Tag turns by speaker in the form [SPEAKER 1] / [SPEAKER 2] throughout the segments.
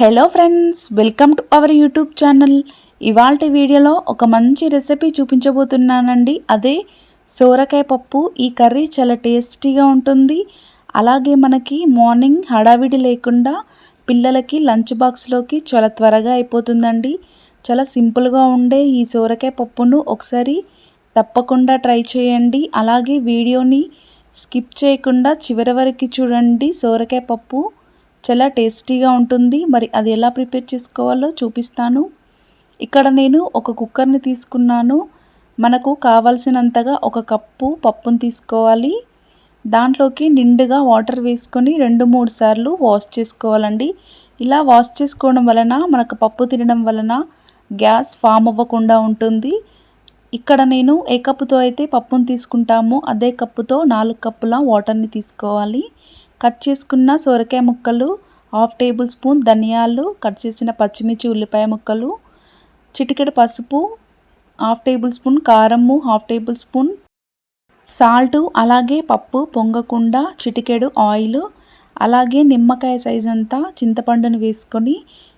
[SPEAKER 1] Hello friends welcome to our YouTube channel ఇవాళ వీడియోలో ఒక మంచి రెసిపీ చూపించబోతున్నానండి. అదే సోరకాయ పప్పు ఈ కర్రీ చాలా టేస్టీగా ఉంటుంది. అలాగే మనకి మార్నింగ్ హడావిడి లేకుండా పిల్లలకి లంచ్ బాక్స్లోకి చాలా త్వరగా అయిపోతుందండి. చాలా సింపుల్గా ఉండే ఈ సోరకాయ పప్పును ఒకసారి తప్పకుండా ట్రై చేయండి. అలాగే వీడియోని స్కిప్ చేయకుండా చివరి వరకు చూడండి సోరకాయ పప్పు. చాలా టేస్టీగా ఉంటుంది. మరి అది ఎలా ప్రిపేర్ చేసుకోవాలో చూపిస్తాను. ఇక్కడ నేను ఒక కుక్కర్ని తీసుకున్నాను. మనకు కావలసినంతగా ఒక కప్పు పప్పును తీసుకోవాలి. దాంట్లోకి నిండుగా వాటర్ వేసుకొని రెండు మూడు సార్లు వాష్ చేసుకోవాలండి. ఇలా వాష్ చేసుకోవడం వలన మనకు పప్పు తినడం వలన గ్యాస్ ఫామ్ అవ్వకుండా ఉంటుంది. ఇక్కడ నేను ఏ కప్పుతో అయితే పప్పును తీసుకుంటామో అదే కప్పుతో నాలుగు కప్పుల వాటర్ని తీసుకోవాలి. కట్ చేసుకున్న సొరకాయ ముక్కలు హాఫ్ టేబుల్ స్పూన్ ధనియాలు కట్ చేసిన పచ్చిమిర్చి ఉల్లిపాయ ముక్కలు చిటికెడు పసుపు హాఫ్ టేబుల్ స్పూన్ కారము హాఫ్ టేబుల్ స్పూన్ సాల్ట్ అలాగే పప్పు పొంగకుండా చిటికెడు ఆయిల్ అలాగే నిమ్మకాయ సైజ్ అంతా చింతపండును వేసుకొని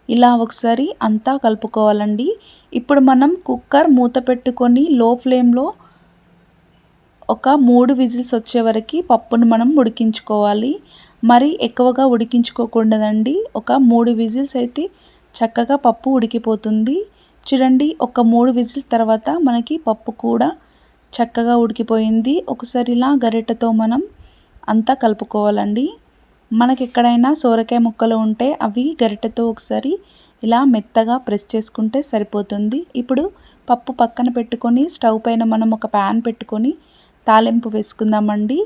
[SPEAKER 1] ఇలా ఒకసారి అంతా కలుపుకోవాలండి. ఇప్పుడు మనం కుక్కర్ మూత పెట్టుకొని లో ఫ్లేమ్లో ఒక మూడు విజిల్స్ వచ్చే వరకు పప్పును మనం ఉడికించుకోవాలి. మరి ఎక్కువగా ఉడికించుకోకూడదండి. ఒక మూడు విజిల్స్ అయితే చక్కగా పప్పు ఉడికిపోతుంది. చూడండి ఒక మూడు విజిల్స్ తర్వాత మనకి పప్పు కూడా చక్కగా ఉడికిపోయింది. ఒకసారి ఇలా గరిటెతో మనం అంతా కలుపుకోవాలండి. మనకి ఎక్కడైనా సోరకాయ ముక్కలు ఉంటే అవి గరిటెతో ఒకసారి ఇలా మెత్తగా ప్రెస్ చేసుకుంటే సరిపోతుంది. ఇప్పుడు పప్పు పక్కన పెట్టుకొని స్టవ్ పైన మనం ఒక ప్యాన్ పెట్టుకొని తాలింపు వేసుకుందామండి.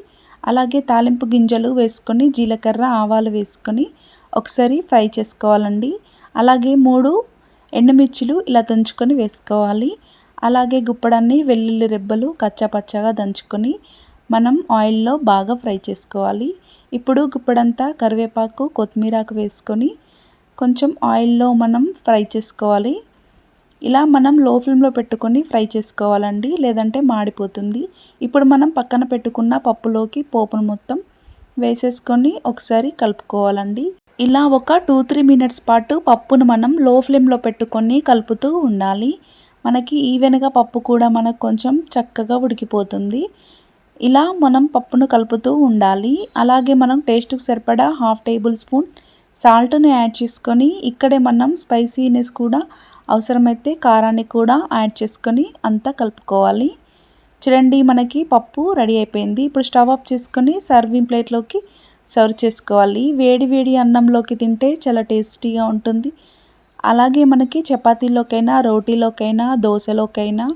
[SPEAKER 1] అలాగే తాలింపు గింజలు వేసుకొని జీలకర్ర ఆవాలు వేసుకొని ఒకసారి ఫ్రై చేసుకోవాలండి. అలాగే మూడు ఎండుమిర్చిలు ఇలా దంచుకొని వేసుకోవాలి. అలాగే గుప్పడాన్ని వెల్లుల్లి రెబ్బలు కచ్చాపచ్చాగా దంచుకొని మనం ఆయిల్లో బాగా ఫ్రై చేసుకోవాలి. ఇప్పుడు గుప్పడంతా కరివేపాకు కొత్తిమీరాకు వేసుకొని కొంచెం ఆయిల్లో మనం ఫ్రై చేసుకోవాలి. ఇలా మనం లో ఫ్లేమ్లో పెట్టుకొని ఫ్రై చేసుకోవాలండి లేదంటే మాడిపోతుంది. ఇప్పుడు మనం పక్కన పెట్టుకున్న పప్పులోకి పోపును మొత్తం వేసేసుకొని ఒకసారి కలుపుకోవాలండి. ఇలా ఒక టూ త్రీ మినిట్స్ పాటు పప్పును మనం లో ఫ్లేమ్లో పెట్టుకొని కలుపుతూ ఉండాలి. మనకి ఈవెన్గా పప్పు కూడా మనకు కొంచెం చక్కగా ఉడికిపోతుంది. ఇలా మనం పప్పును కలుపుతూ ఉండాలి. అలాగే మనం టేస్ట్కి సరిపడా హాఫ్ టేబుల్ స్పూన్ సాల్ట్ని యాడ్ చేసుకొని ఇక్కడే మనం స్పైసీనెస్ కూడా అవసరమైతే కారాన్ని కూడా యాడ్ చేసుకొని అంతా కలుపుకోవాలి. చూడండి మనకి పప్పు రెడీ అయిపోయింది. ఇప్పుడు స్టవ్ ఆఫ్ చేసుకొని సర్వింగ్ ప్లేట్లోకి సర్వ్ చేసుకోవాలి. వేడి వేడి అన్నంలోకి తింటే చాలా టేస్టీగా ఉంటుంది. అలాగే మనకి చపాతీలోకైనా రోటీలోకైనా దోశలోకైనా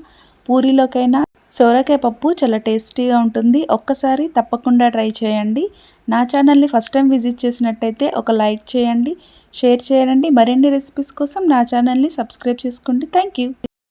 [SPEAKER 1] పూరీలోకైనా సోరకాయ పప్పు చాలా టేస్టీగా ఉంటుంది. ఒక్కసారి తప్పకుండా ట్రై చేయండి. నా ఛానల్ని ఫస్ట్ టైం విజిట్ చేసినట్టయితే ఒక లైక్ చేయండి షేర్ చేయండి. మరిన్ని రెసిపీస్ కోసం నా ఛానల్ని సబ్స్క్రైబ్ చేసుకోండి థ్యాంక్ యూ